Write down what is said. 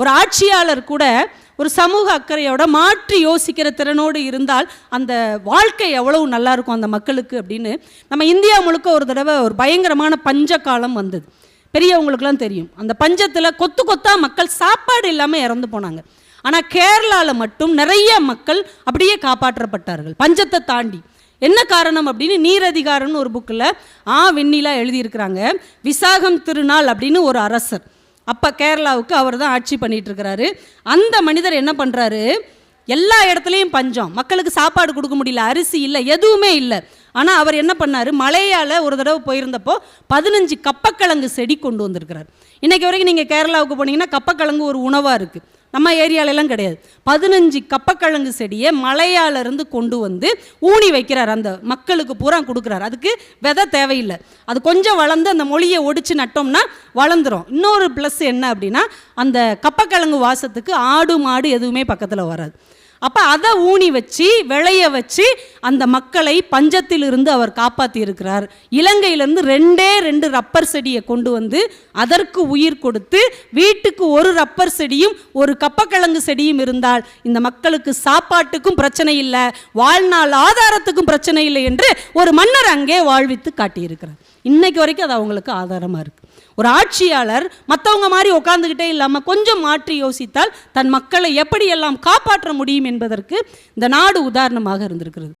ஒரு ஆட்சியாளர் கூட ஒரு சமூக அக்கறையோட மாற்றி யோசிக்கிற திறனோடு இருந்தால் அந்த வாழ்க்கை எவ்வளவு நல்லா இருக்கும் அந்த மக்களுக்கு அப்படின்னு. நம்ம இந்தியா முழுக்க ஒரு தடவை ஒரு பயங்கரமான பஞ்ச காலம் வந்தது. பெரியவங்களுக்குலாம் தெரியும். அந்த பஞ்சத்தில் கொத்து கொத்தா மக்கள் சாப்பாடு இல்லாமல் இறந்து போனாங்க. ஆனால் கேரளாவில் மட்டும் நிறைய மக்கள் அப்படியே காப்பாற்றப்பட்டார்கள். பஞ்சத்தை தாண்டி. என்ன காரணம் அப்படின்னு நீரதிகாரம்னு ஒரு புக்கில் ஆ வெண்ணிலா எழுதியிருக்கிறாங்க. விசாகம் திருநாள் அப்படின்னு ஒரு அரசர். அப்போ கேரளாவுக்கு அவர் தான் ஆட்சி பண்ணிட்டு இருக்கிறாரு. அந்த மனிதர் என்ன பண்ணுறாரு எல்லா இடத்துலையும் பஞ்சம். மக்களுக்கு சாப்பாடு கொடுக்க முடியல அரிசி இல்லை எதுவுமே இல்லை. ஆனால் அவர் என்ன பண்ணார்? மலையால் ஒரு தடவை போயிருந்தப்போ பதினஞ்சு கப்பக்கிழங்கு செடி கொண்டு வந்திருக்கிறார். இன்றைக்கி வரைக்கும் நீங்கள் கேரளாவுக்கு போனீங்கன்னா கப்பக்கிழங்கு ஒரு உணவாக இருக்குது நம்ம ஏரியாலெல்லாம் கிடையாது. பதினஞ்சு கப்பக்கிழங்கு செடியை மலையால இருந்து கொண்டு வந்து ஊனி வைக்கிறார். அந்த மக்களுக்கு பூரா கொடுக்குறாரு. அதுக்கு விதை தேவையில்லை. அது கொஞ்சம் வளர்ந்து அந்த மொழியை ஒடிச்சு நட்டோம்னா வளர்ந்துடும் இன்னொரு ப்ளஸ் என்ன அப்படின்னா அந்த கப்பக்கிழங்கு வாசத்துக்கு ஆடு மாடு எதுவுமே பக்கத்தில் வராது. அப்போ அதை ஊனி வச்சு விளைய வச்சு அந்த மக்களை பஞ்சத்திலிருந்து அவர் காப்பாற்றி இருக்கிறார் இலங்கையிலேருந்து ரெண்டே ரெண்டு ரப்பர் செடியை கொண்டு வந்து அதற்கு உயிர் கொடுத்து வீட்டுக்கு ஒரு ரப்பர் செடியும் ஒரு கப்பக்கிழங்கு செடியும் இருந்தால் இந்த மக்களுக்கு சாப்பாட்டுக்கும் பிரச்சனை இல்லை வாழ்நாள் ஆதாரத்துக்கும் பிரச்சனை இல்லை என்று ஒரு மன்னர் அங்கே வாழ்வித்து காட்டியிருக்கிறார். இன்னைக்கு வரைக்கும் அது அவங்களுக்கு ஆதாரமாக இருக்குது ஒரு ஆட்சியாளர் மற்றவங்க மாதிரி உட்காந்துக்கிட்டே இல்லாமல் கொஞ்சம் மாற்றி யோசித்தால் தன் மக்களை எப்படியெல்லாம் காப்பாற்ற முடியும் என்பதற்கு இந்த நாடு உதாரணமாக இருந்திருக்கிறது.